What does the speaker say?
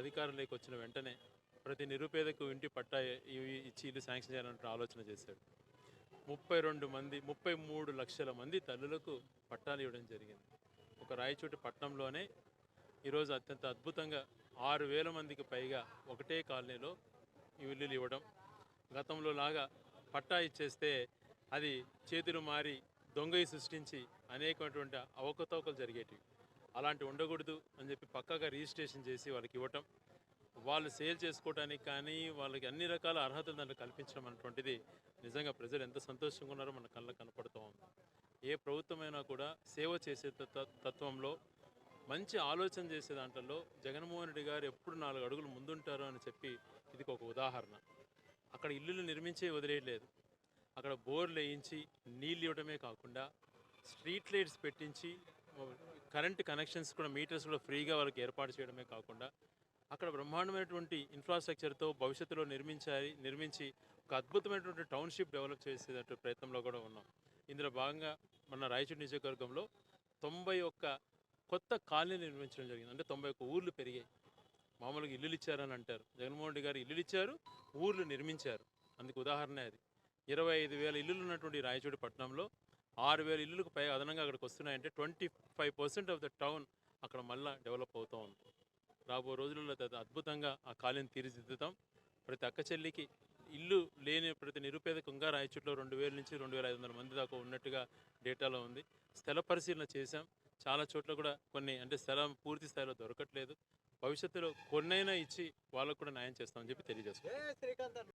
అధికారంలోకి వచ్చిన వెంటనే ప్రతి నిరుపేదకు ఇంటి పట్టా ఇవి ఇచ్చి ఇల్లు శాంక్షన్ చేయాలంటే ఆలోచన చేశాడు. ముప్పై రెండు మంది ముప్పై మూడు లక్షల మంది తల్లులకు పట్టాలు ఇవ్వడం జరిగింది. ఒక రాయచోటి పట్టణంలోనే ఈరోజు అత్యంత అద్భుతంగా ఆరు వేల మందికి పైగా ఒకటే కాలనీలో ఈ ఇల్లులు ఇవ్వడం. గతంలో లాగా పట్టా ఇచ్చేస్తే అది చేతులు మారి దొంగయి సృష్టించి అనేకమైనటువంటి అవకతవకలు జరిగేటివి. అలాంటి ఉండకూడదు అని చెప్పి పక్కాగా రిజిస్ట్రేషన్ చేసి వాళ్ళకి ఇవ్వటం వాళ్ళు సేల్ చేసుకోవడానికి కానీ వాళ్ళకి అన్ని రకాల అర్హతలు దాంట్లో కల్పించడం అనేటువంటిది నిజంగా ప్రజలు ఎంత సంతోషంగా ఉన్నారో మన కళ్ళకు కనపడుతూ ఉంది. ఏ ప్రభుత్వమైనా కూడా సేవ చేసే తత్వంలో మంచి ఆలోచన చేసే దాంట్లో జగన్మోహన్ రెడ్డి గారు ఎప్పుడు నాలుగు అడుగులు ముందుంటారో అని చెప్పి ఇది ఒక ఉదాహరణ. అక్కడ ఇల్లులు నిర్మించే వదిలేయలేదు అక్కడ బోర్లు వేయించి నీళ్ళు ఇవ్వడమే కాకుండా స్ట్రీట్ లైట్స్ పెట్టించి కరెంట్ కనెక్షన్స్ కూడా మీటర్స్ కూడా ఫ్రీగా వాళ్ళకి ఏర్పాటు చేయడమే కాకుండా అక్కడ బ్రహ్మాండమైనటువంటి ఇన్ఫ్రాస్ట్రక్చర్తో భవిష్యత్తులో నిర్మించాలి నిర్మించి ఒక అద్భుతమైనటువంటి టౌన్షిప్ డెవలప్ చేసేటట్టు ప్రయత్నంలో కూడా ఉన్నాం. ఇందులో భాగంగా మన రాయచూడి నియోజకవర్గంలో తొంభై ఒక్క కొత్త కాలనీలు నిర్మించడం జరిగింది. అంటే తొంభై ఒక్క ఊర్లు పెరిగాయి. మామూలుగా ఇల్లులు ఇచ్చారని అంటారు. జగన్మోహన్ రెడ్డి గారు ఇల్లులు ఇచ్చారు ఊర్లు నిర్మించారు. అందుకు ఉదాహరణ అది. ఇరవై ఐదు వేల ఇల్లులు ఉన్నటువంటి రాయచూడి పట్టణంలో ఆరు వేల ఇల్లులకు పై అదనంగా అక్కడికి వస్తున్నాయంటే twenty five percent of the town అక్కడ మళ్ళీ డెవలప్ అవుతూ ఉంది. రాబో రోజులలో అది అద్భుతంగా ఆ ఖాళీని తీర్చిదిద్దుతాం. ప్రతి అక్క చెల్లికి ఇల్లు లేని ప్రతి నిరుపేదకు ఇంకా రాయచుట్లో రెండు వేల నుంచి రెండు వేల ఐదు వందల మంది దాకా ఉన్నట్టుగా డేటాలో ఉంది. స్థల పరిశీలన చేశాం. చాలా చోట్ల కూడా కొన్ని అంటే స్థలం పూర్తి స్థాయిలో దొరకట్లేదు. భవిష్యత్తులో కొన్నైనా ఇచ్చి వాళ్ళకు కూడా న్యాయం చేస్తామని చెప్పి తెలియజేస్తాం